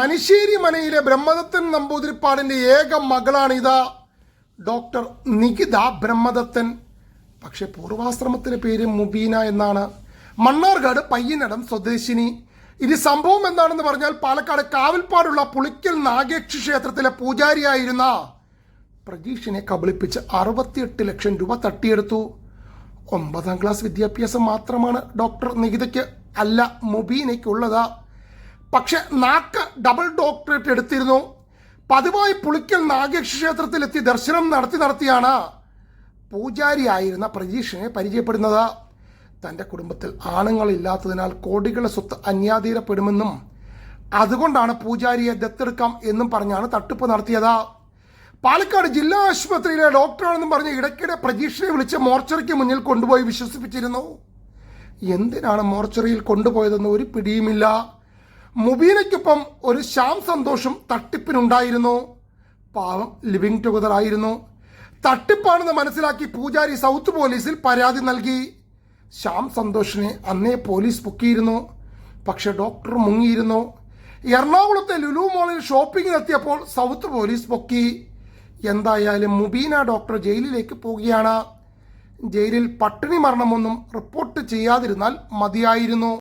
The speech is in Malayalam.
മനുശ്ശേരി മനയിലെ ബ്രഹ്മദത്തൻ നമ്പൂതിരിപ്പാടിന്റെ ഏക ഇതാ ഡോക്ടർ നികിത ബ്രഹ്മദത്തൻ. പക്ഷെ പൂർവാശ്രമത്തിലെ പേര് മുബീന എന്നാണ്. മണ്ണാർകാട് പയ്യനടം സ്വദേശിനി. ഇനി സംഭവം എന്താണെന്ന് പറഞ്ഞാൽ പാലക്കാട് കാവൽപ്പാടുള്ള പുളിക്കൽ നാഗേക്ഷി ക്ഷേത്രത്തിലെ പൂജാരിയായിരുന്ന പ്രജീഷിനെ കബളിപ്പിച്ച് അറുപത്തിയെട്ട് ലക്ഷം രൂപ തട്ടിയെടുത്തു. ഒമ്പതാം ക്ലാസ് വിദ്യാഭ്യാസം മാത്രമാണ് ഡോക്ടർ നികിതയ്ക്ക് അല്ല മുബീനയ്ക്കുള്ളത്. പക്ഷെ നാക്ക് ഡബിൾ ഡോക്ടറേറ്റ് എടുത്തിരുന്നു. പതിവായി പുളിക്കൽ നാഗേക്ഷ ക്ഷേത്രത്തിലെത്തി ദർശനം നടത്തി നടത്തിയാണ് പൂജാരിയായിരുന്ന പ്രജീഷിനെ പരിചയപ്പെടുന്നത്. തന്റെ കുടുംബത്തിൽ ആണുങ്ങളില്ലാത്തതിനാൽ കോടികളുടെ സ്വത്ത് അന്യാധീനപ്പെടുമെന്നും അതുകൊണ്ടാണ് പൂജാരിയെ ദത്തെടുക്കാം എന്നും പറഞ്ഞാണ് തട്ടിപ്പ് നടത്തിയത്. പാലക്കാട് ജില്ലാ ആശുപത്രിയിലെ ഡോക്ടറാണെന്നും പറഞ്ഞ് ഇടയ്ക്കിടെ പ്രജീഷിനെ വിളിച്ച് മോർച്ചറിക്ക് മുന്നിൽ കൊണ്ടുപോയി വിശ്വസിപ്പിച്ചിരുന്നു. എന്തിനാണ് മോർച്ചറിയിൽ കൊണ്ടുപോയതെന്ന് ഒരു പിടിയുമില്ല. മുബീനയ്ക്കൊപ്പം ഒരു ശ്യാം സന്തോഷം തട്ടിപ്പിനുണ്ടായിരുന്നു. പാവം ലിവിങ് ടുഗദർ ആയിരുന്നു. തട്ടിപ്പാണെന്ന് മനസ്സിലാക്കി പൂജാരി സൗത്ത് പോലീസിൽ പരാതി നൽകി. ശ്യാം സന്തോഷിനെ അന്നേ പോലീസ് പൊക്കിയിരുന്നു പക്ഷെ ഡോക്ടർ മുങ്ങിയിരുന്നു. എറണാകുളത്തെ ലുലു മോളിൽ ഷോപ്പിങ്ങിനെത്തിയപ്പോൾ സൗത്ത് പോലീസ് പൊക്കി എന്തായാലും മുബീന ഡോക്ടർ ജയിലിലേക്ക് പോവുകയാണ്. ജയിലിൽ പട്ടിണി മരണമൊന്നും റിപ്പോർട്ട് ചെയ്യാതിരുന്നാൽ മതിയായിരുന്നു.